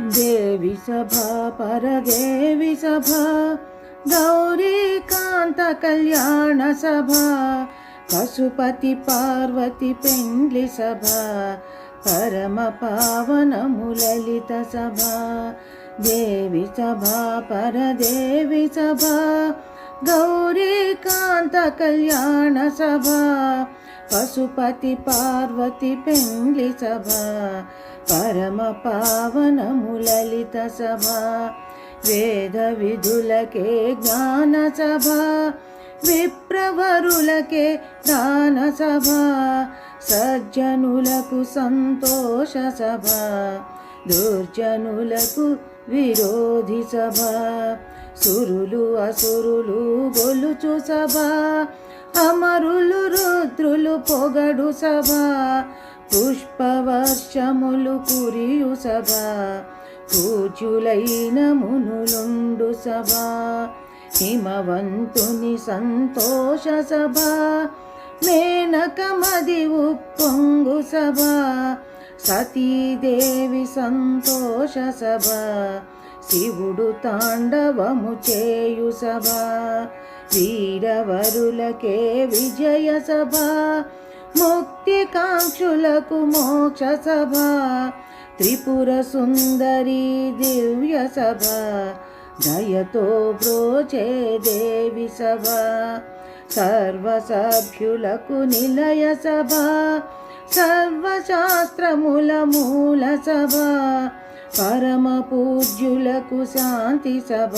దేవి సభా పరదేవి సభా గౌరీకాంత కళ్యాణ సభ పశుపతి పార్వతి పెండ్లి సభ పరమ పావనము లలిత సభ. దేవి సభ పరదేవి సభా గౌరీకాంత కళ్యాణ సభ పశుపతి పార్వతి పెండ్లి సభా పరమ పావనము లలిత సభ వేద విధులకే జ్ఞాన సభా విప్రవరులకే దాన సభా సజ్జనులకు సంతోష సభా దుర్జనులకు విరోధి సభా సురులు అసురులు గొలుచు సభా అమరులు పొగడు సభ పుష్పవర్షములు కురియు సభ పూజ్యులైన మునులుండు సభ హిమవంతుని సంతోష సభ మేనకమది ఉప్పొంగు సభ సతీదేవి సంతోష సభ శివుడు తాండవము చేయు సభ. వీరవరులకే విజయ సభ ముక్తి కాంక్షులకు మోక్ష సభ త్రిపుర సుందరి దివ్య సభ దయతో బ్రోచే దేవి సభ సర్వసభ్యులకు నిలయ సభ సర్వశాస్త్రముల మూల సభ పరమ పూజ్యులకు శాంతి సభ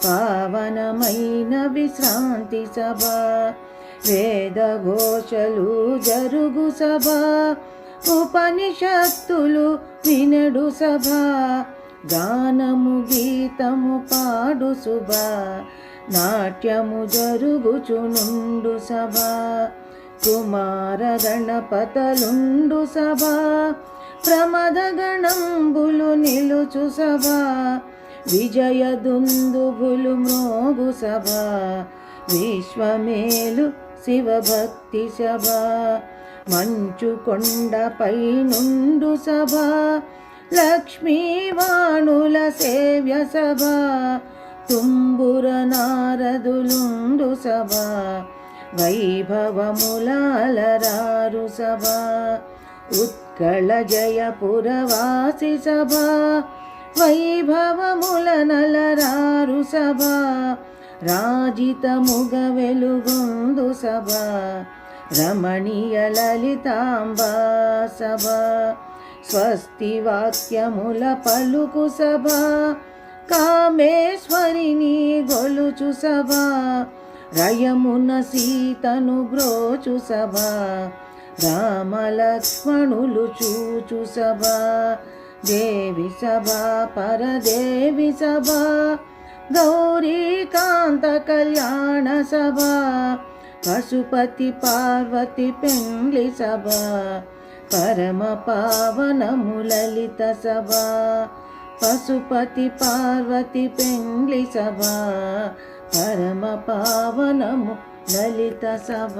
పావనమైన విశ్రాంతి సభ వేద ఘోషలు జరుగు సభ ఉపనిషత్తులు వినడు సభ గానము గీతము పాడు శుభా నాట్యము జరుగుచునుండు సభ కుమార గణపతలుండు సభ ప్రమద గణంబులు నిలుచు సభ విజయ దుందుబులు మ్రోగు సభా విశ్వమేలు శివభక్తి సభ మంచు కొండపై నుండు సభ లక్ష్మీవాణుల సేవ్య సభ తుంబుర నారదులుండు సభ వైభవములాలరారు సభ ఉత్కళ జయపురవాసి సభ వైభవముల నలరారు రాజిత రాజితముగ వెలుగొందు సభ రమణీయ లలితాంబా సభ స్వస్తి వాక్యముల పలుకు సభ కామేశ్వరిని గొలుచు సభ రయమున సీతను బ్రోచు సభా రామలక్ష్మణులు చూచు సభ దేవి సభా పరదేవి సభా గౌరీకాంత కళ్యాణ సభ పశుపతి పార్వతి పెండ్లి సభ పరమ పావనము లలిత సభా పశుపతి పార్వతి పెండ్లి సభ పరమ పావనము లలిత సభ.